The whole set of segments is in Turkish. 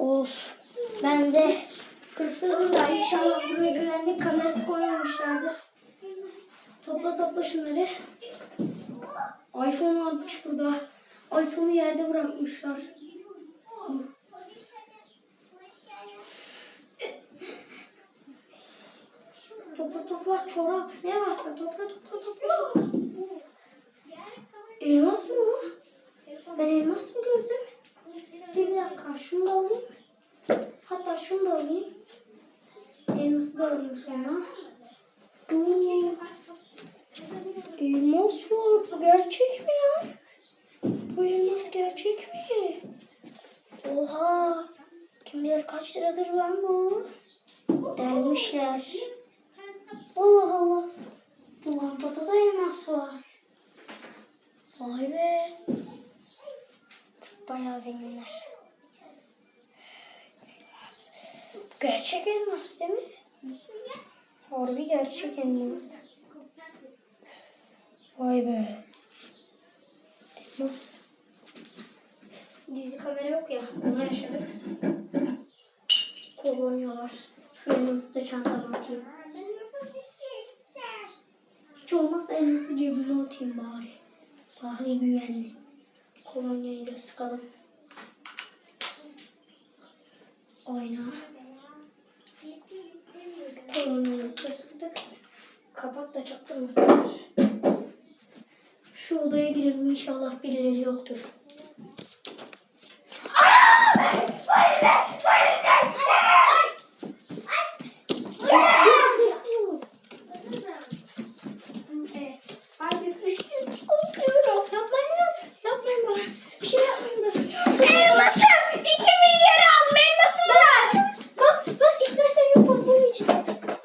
Of. Ben de hırsızım da inşallah buraya güvenlik kamerası koymamışlardır. Topla topla şunları. iPhone varmış burada. iPhone'u yerde bırakmışlar. Topla topla çorap. Ne varsa topla topla topla. Elmas mı o? Ben elmas mı gördüm? Dakika şunu da alayım. Hatta şunu da alayım. Elması da alayım sonra. Oo. Elmas var. Bu gerçek mi lan? Bu elmas gerçek mi? Oha. Kim bilir kaç liradır lan bu? Delmişler. Allah Allah. Bu lampada da elmas var. Vay be. Bayağı zenginler. Elmas. Bu gerçek elmas değil mi? Harbi gerçek elmas. Vay be. Elmas. Gizli kamera yok ya. Onu yaşadık. Var. Şu elması da çantama atayım. Hiç olmazsa elması cebime atayım bari. Daha iyi güvenli. Kolonyayı da sıkalım. Oyna. Kolonyayı da sıktık. Kapak da çaktırmasınlar. Şu odaya girelim inşallah birileri yoktur. Evet. Haydi kışın korkuyorum. Yapmayın ya. Yapmayın bana. Bir şey yapmayın bana. Elmasım! 2 milyar aldım elmasımı ver. Bak bak istersen yok bak bunun için.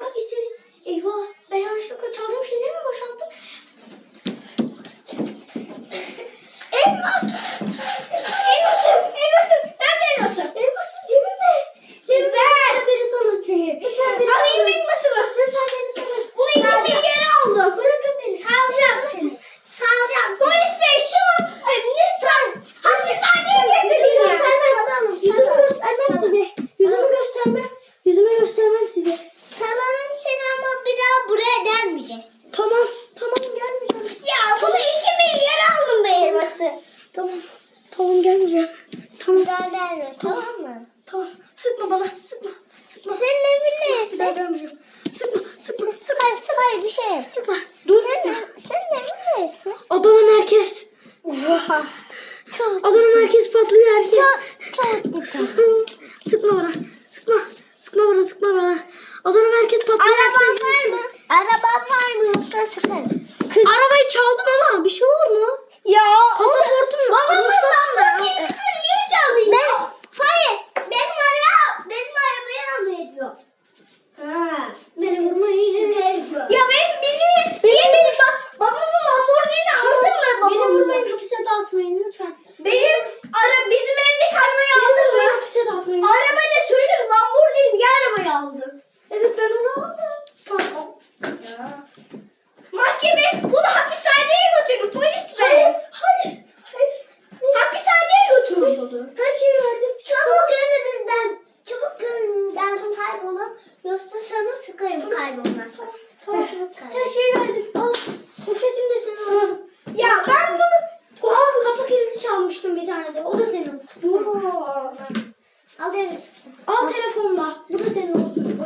Bak istedim. Eyvah ben yanlışlıkla çaldığım şeyleri mi boşalttım? Elmas! Elmasım! Elmasım! Nerede elmasım? Elmasım cebimde. Cebimde. Lütfen beni salın. Lütfen beni Alayım salın. elmasımı. Lütfen beni salın. Bunu 2 milyar aldım. Bırakın beni. Salacağım seni. Salacağım seni. Polis bey şunu ay, lütfen hapishaneye Yüzümü getirin. göstermem. Yüzümü göstermem size. Yüzümü göstermem. Yüzümü göstermem size. Salalım seni ama bir daha buraya gelmeyeceksin. Tamam. Tamam gelmeyeceğim. Ya bunu 2 milyar aldım be elması. Tamam. Tamam gelmeyeceğim. Tamam. Bir daha gelme tamam mı? Tamam. Sıkma bana. Sıkma. Sıkma. Senin evin Bir daha neresi? gelmeyeceğim. Sıkma. Sıkma. Sıkma. Hayır, Sıkma. Dur. Senin, senin evin neresi? Adana merkez. Çok Adana merkez patlıyor herkes. çok dikkat. sıkma bana. Sıkma. Sıkma bana. Sıkma bana. Adana merkez patlıyor. Araban herkes. var mı? Araban var mı yoksa sıkarım. Arabayı çaldım ama bir şey olur mu? Ya Pasaportum yok. Babamızdan Ruhsatım da yok. gitsin niye çaldın ben, Hayır benim araba benim arabayı almayacağım. Ha. Beni vurmayın. Ya ben beni niye benim ba babamın Lamborghini aldın mı? Beni Babamın vurmayın. Hapise dağıtmayın lütfen. Benim ara bizim evdeki arabayı Beni aldın vurmayın. mı? Hapise dağıtmayın. Araba ne söyleyeyim Lamborghini arabayı aldın. Evet ben onu aldım. Tamam. Mahkeme bunu hapishaneye götürün polis bey. Hayır. Hayır. Hapishaneye götürün bunu. Her şeyi verdim. Çabuk önümüzden, çabuk kaybolun. Yoksa sana sıkarım kaybolmazsa. Tamam. Her şeyi verdim. Al. Poşetim de senin olsun. Ya ben bunu... Aa kapı kilidi çalmıştım bir tane de. O da senin olsun. Al evet. Al telefonla. Bu da senin olsun.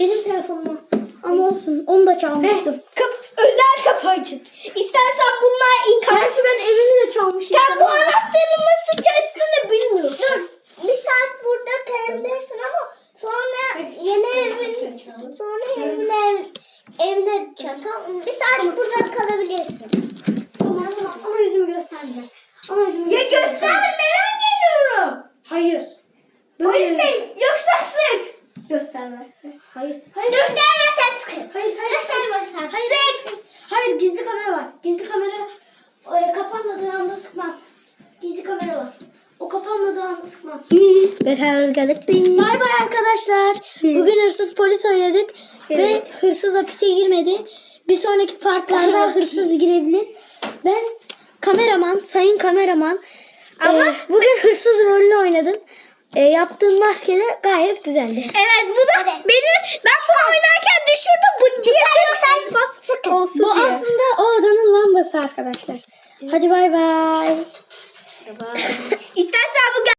Benim telefonum. Ama olsun. Onu da çalmıştım. Kap, özel kapı açın. İstersen bunlar inkar. Gerçi ben evimi de çalmıştım. Sen bu anahtarın nasıl çalıştığını bilmiyorsun. Dur. Bir saat burada kalabilirsin ama sonra yeni evin sonra evin ev, evine. Tamam. Bir saat burada kalabilirsin. Tamam. Ama yüzümü göstermeyeceğim. Ama yüzümü Ya göstermeyeceğim. göstermeden geliyorum. Hayır. Polis bey yoksa sık. göstermezse. Hayır. Hayır. Göstermezsen sıkarım. Hayır, hayır. Göstermezsen Hayır. sık. Hayır gizli kamera var. Gizli kamera e, kapanmadığı anda sıkmam. Gizli kamera var. O kapanmadığı anda sıkmam. Bay bay arkadaşlar. Bugün hırsız polis oynadık ve hırsız hapise girmedi. Bir sonraki partlarda hırsız girebilir. Ben kameraman, sayın kameraman. Ama- e, bugün hırsız rolünü oynadım. e, yaptığın maskeler gayet güzeldi. Evet bu da beni ben bunu oynarken düşürdüm. Bu bas olsun Bu diye. aslında o odanın lambası arkadaşlar. Hadi bay bay. Bye.